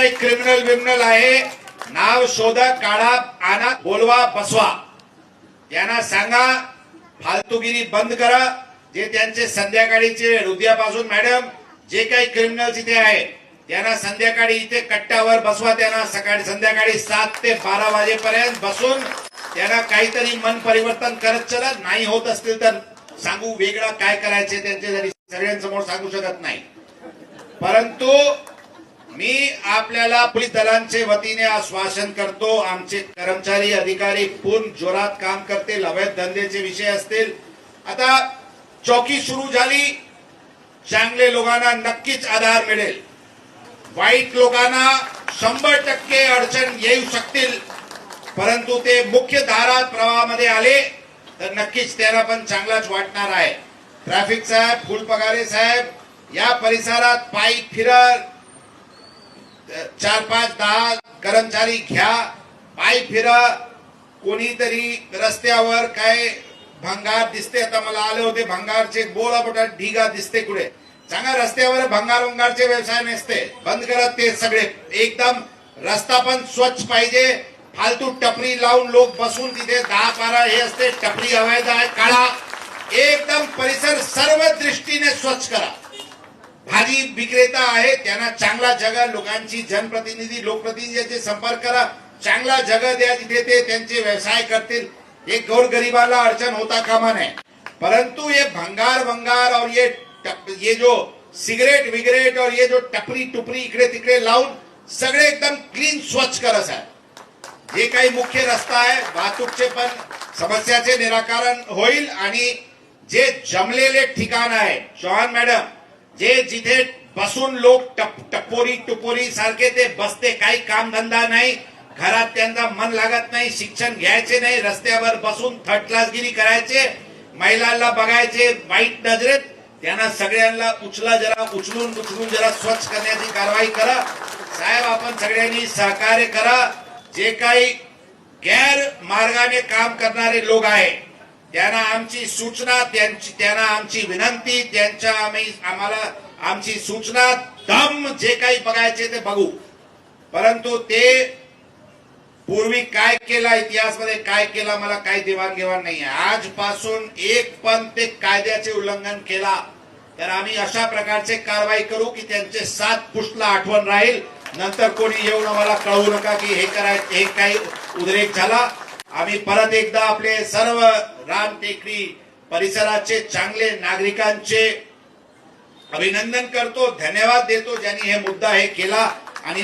काही क्रिमिनल बिमिनल आहे. नाव शोधा काढा आणा बोलवा बसवा. त्यांना सांगा फालतूगिरी बंद करा. जे त्यांचे संध्याकाळीचे हृदयापासून मॅडम जे काही क्रिमिनल इथे आहे त्यांना संध्याकाळी इथे कट्ट्यावर बसवा. त्यांना सकाळी संध्याकाळी सात ते बारा वाजेपर्यंत बसून त्यांना काहीतरी मन परिवर्तन करत चला. नाही होत असतील तर सांगू वेगळं काय करायचे त्यांचे जरी सगळ्यांसमोर सांगू शकत नाही. परंतु मी आपल्याला पोलीस दलांचे वतीने आश्वासन करतो. आमचे कर्मचारी अधिकारी पूर्ण जोरात काम करतील अवैध धंद्याचे विषय असतील. आता चौकी सुरू झाली. चांगले लोकांना नक्कीच आधार मिळेल. वाईट लोकांना शंभर टक्के अडचण येऊ शकतील. परंतु ते मुख्य धारा प्रवाहामध्ये आले तर नक्कीच त्यांना पण चांगलाच वाटणार आहे. ट्रॅफिक साहेब फुलपगारे साहेब या परिसरात पायी फिरत चार पाच दहा कर्मचारी घ्या. पाय फिरा. कोणीतरी रस्त्यावर काय भंगार दिसते? आता मला आले होते भंगारचे गोळा बोटा ढिगा दिसते कुठे? सांगा रस्त्यावर भंगार उंगारचे व्यवसाय नसते. बंद करत ते सगळे. एकदम रस्ता पण स्वच्छ पाहिजे. फालतू टपरी लावून लोक बसून तिथे दहा बारा हे असते. टपरी अवैध आहे काढा. एकदम परिसर सर्व दृष्टीने स्वच्छ करा. भाजी विक्रेता आहे त्यांना चांगला जगा लोकांची जनप्रतिनिधी लोकप्रतिनिधीचे संपर्क करा चांगला जगा द्या तिथे ते त्यांचे व्यवसाय करतील. हे गोरगरीबाला अडचण होता कामा नये. परंतु ये भंगार भंगार और ये टप- ये जो सिगरेट विगरेट और ये जो टपरी टुपरी इकडे तिकडे लावून सगळे एकदम क्लीन स्वच्छ करत आहे जे काही मुख्य रस्ता आहे वाहतूकचे पण समस्याचे निराकरण होईल आणि जे जमलेले ठिकाण आहे चौहान मॅडम जे जिथे बसून लोक टप टपोरी टुपोरी सारखे ते बसते काही कामधंदा नाही घरात त्यांना मन लागत नाही शिक्षण घ्यायचे नाही रस्त्यावर बसून थर्ड क्लासगिरी करायचे महिलांना बघायचे वाईट नजरेत त्यांना सगळ्यांना उचला जरा उचलून उचलून जरा स्वच्छ करण्याची कारवाई करा. साहेब आपण सगळ्यांनी सहकार्य करा. जे काही गैर मार्गाने काम करणारे लोक आहे त्यांना आमची सूचना त्यांची त्यांना आमची विनंती त्यांच्या आम्ही आम्हाला आमची सूचना दम जे काही बघायचे ते बघू. परंतु ते पूर्वी काय केला इतिहासमध्ये काय केला मला काही देवाणघेवाण नाही आहे आजपासून एक पण ते कायद्याचे उल्लंघन केला. तर आम्ही अशा प्रकारचे कारवाई करू की त्यांचे सात पुष्टला आठवण राहील. नंतर कोणी येऊन आम्हाला कळवू नका की हे कराय हे काही उद्रेक झाला. आम्ही परत एकदा आपले सर्व राम टेकडी परिसराचे चांगले नागरिकांचे अभिनंदन करतो धन्यवाद देतो ज्यांनी हे मुद्दा हे केला आणि